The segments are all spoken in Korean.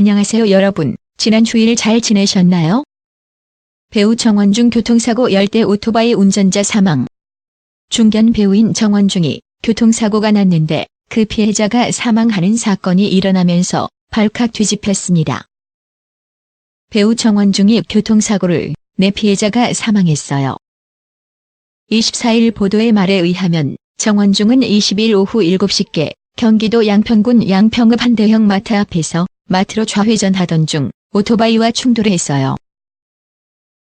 안녕하세요 여러분. 지난 주일 잘 지내셨나요? 배우 정원중 교통사고 열대 오토바이 운전자 사망. 중견 배우인 정원중이 교통사고가 났는데 그 피해자가 사망하는 사건이 일어나면서 발칵 뒤집혔습니다. 배우 정원중이 교통사고를 내 피해자가 사망했어요. 24일 보도의 말에 의하면 정원중은 20일 오후 7시께 경기도 양평군 양평읍 한 대형 마트 앞에서 마트로 좌회전하던 중 오토바이와 충돌했어요.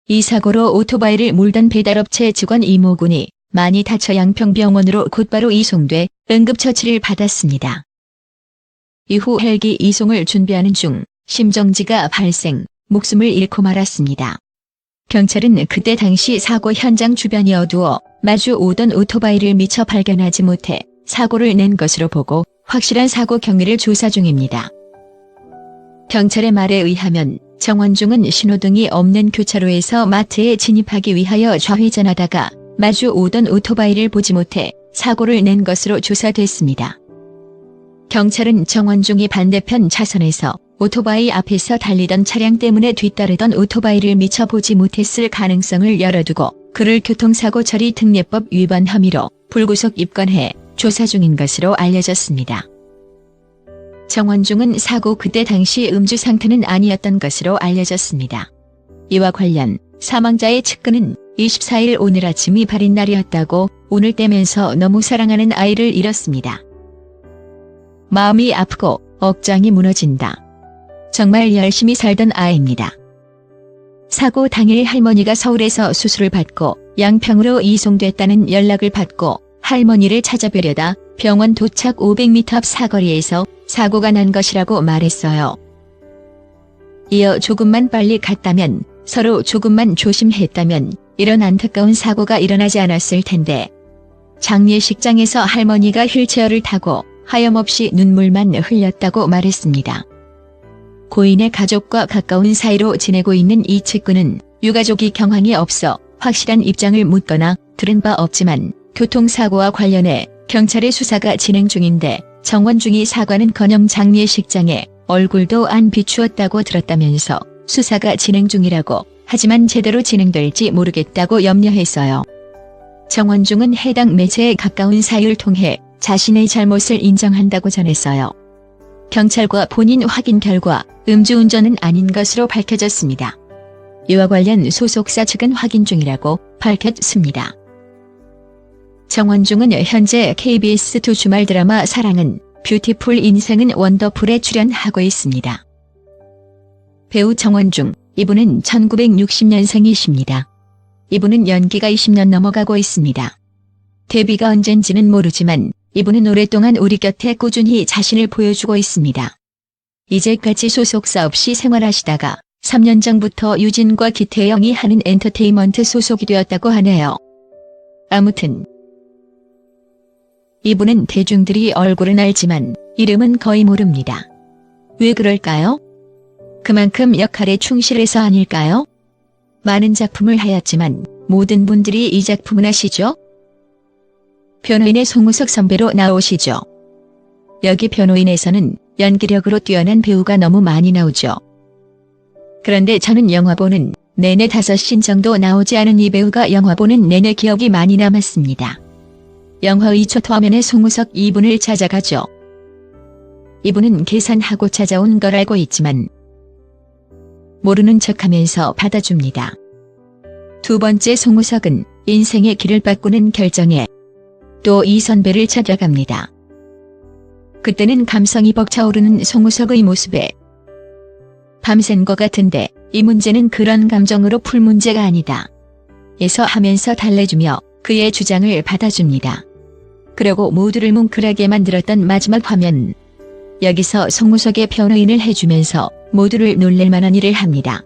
이 사고로 오토바이를 몰던 배달업체 직원 이모군이 많이 다쳐 양평병원으로 곧바로 이송돼 응급처치를 받았습니다. 이후 헬기 이송을 준비하는 중 심정지가 발생, 목숨을 잃고 말았습니다. 경찰은 그때 당시 사고 현장 주변이 어두워 마주 오던 오토바이를 미처 발견하지 못해 사고를 낸 것으로 보고 확실한 사고 경위를 조사 중입니다. 경찰의 말에 의하면 정원중은 신호등이 없는 교차로에서 마트에 진입하기 위하여 좌회전하다가 마주 오던 오토바이를 보지 못해 사고를 낸 것으로 조사됐습니다. 경찰은 정원중이 반대편 차선에서 오토바이 앞에서 달리던 차량 때문에 뒤따르던 오토바이를 미처 보지 못했을 가능성을 열어두고 그를 교통사고 처리 특례법 위반 혐의로 불구속 입건해 조사 중인 것으로 알려졌습니다. 정원중은 사고 그때 당시 음주 상태는 아니었던 것으로 알려졌습니다. 이와 관련 사망자의 측근은 24일 오늘 아침이 발인 날이었다고 오늘 떼면서 너무 사랑하는 아이를 잃었습니다. 마음이 아프고 억장이 무너진다. 정말 열심히 살던 아이입니다. 사고 당일 할머니가 서울에서 수술을 받고 양평으로 이송됐다는 연락을 받고 할머니를 찾아뵈려다 병원 도착 500m 앞 사거리에서 사고가 난 것이라고 말했어요. 이어 조금만 빨리 갔다면 서로 조금만 조심했다면 이런 안타까운 사고가 일어나지 않았을 텐데 장례식장에서 할머니가 휠체어를 타고 하염없이 눈물만 흘렸다고 말했습니다. 고인의 가족과 가까운 사이로 지내고 있는 이 측근은 유가족이 경황이 없어 확실한 입장을 묻거나 들은 바 없지만 교통사고와 관련해 경찰의 수사가 진행 중인데 정원중이 사과는커녕 장례식장에 얼굴도 안 비추었다고 들었다면서 수사가 진행 중이라고 하지만 제대로 진행될지 모르겠다고 염려했어요. 정원중은 해당 매체에 가까운 사이를 통해 자신의 잘못을 인정한다고 전했어요. 경찰과 본인 확인 결과 음주운전은 아닌 것으로 밝혀졌습니다. 이와 관련 소속사 측은 확인 중이라고 밝혔습니다. 정원중은 현재 KBS2 주말 드라마 사랑은 뷰티풀 인생은 원더풀에 출연하고 있습니다. 배우 정원중, 이분은 1960년생이십니다. 이분은 연기가 20년 넘어가고 있습니다. 데뷔가 언젠지는 모르지만 이분은 오랫동안 우리 곁에 꾸준히 자신을 보여주고 있습니다. 이제까지 소속사 없이 생활하시다가 3년 전부터 유진과 기태영이 하는 엔터테인먼트 소속이 되었다고 하네요. 아무튼 이분은 대중들이 얼굴은 알지만 이름은 거의 모릅니다. 왜 그럴까요? 그만큼 역할에 충실해서 아닐까요? 많은 작품을 하였지만 모든 분들이 이 작품은 아시죠? 변호인의 송우석 선배로 나오시죠. 여기 변호인에서는 연기력으로 뛰어난 배우가 너무 많이 나오죠. 그런데 저는 영화 보는 내내 다섯 신 정도 나오지 않은 이 배우가 영화 보는 내내 기억이 많이 남았습니다. 영화의 첫 화면에 송우석 이분을 찾아가죠. 이분은 계산하고 찾아온 걸 알고 있지만 모르는 척하면서 받아줍니다. 두 번째 송우석은 인생의 길을 바꾸는 결정에 또 이 선배를 찾아갑니다. 그때는 감성이 벅차오르는 송우석의 모습에 밤샌 것 같은데 이 문제는 그런 감정으로 풀 문제가 아니다. 에서 하면서 달래주며 그의 주장을 받아줍니다. 그리고 모두를 뭉클하게 만들었던 마지막 화면. 여기서 송우석의 변호인을 해주면서 모두를 놀랄 만한 일을 합니다.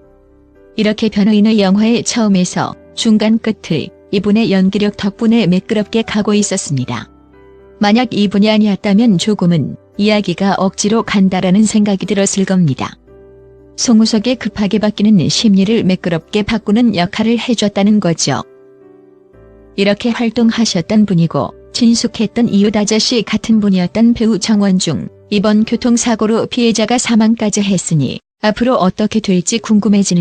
이렇게 변호인의 영화의 처음에서 중간 끝을 이분의 연기력 덕분에 매끄럽게 가고 있었습니다. 만약 이분이 아니었다면 조금은 이야기가 억지로 간다라는 생각이 들었을 겁니다. 송우석의 급하게 바뀌는 심리를 매끄럽게 바꾸는 역할을 해줬다는 거죠. 이렇게 활동하셨던 분이고 친숙했던 이웃 아저씨 같은 분이었던 배우 정원중 이번 교통사고로 피해자가 사망까지 했으니 앞으로 어떻게 될지 궁금해지는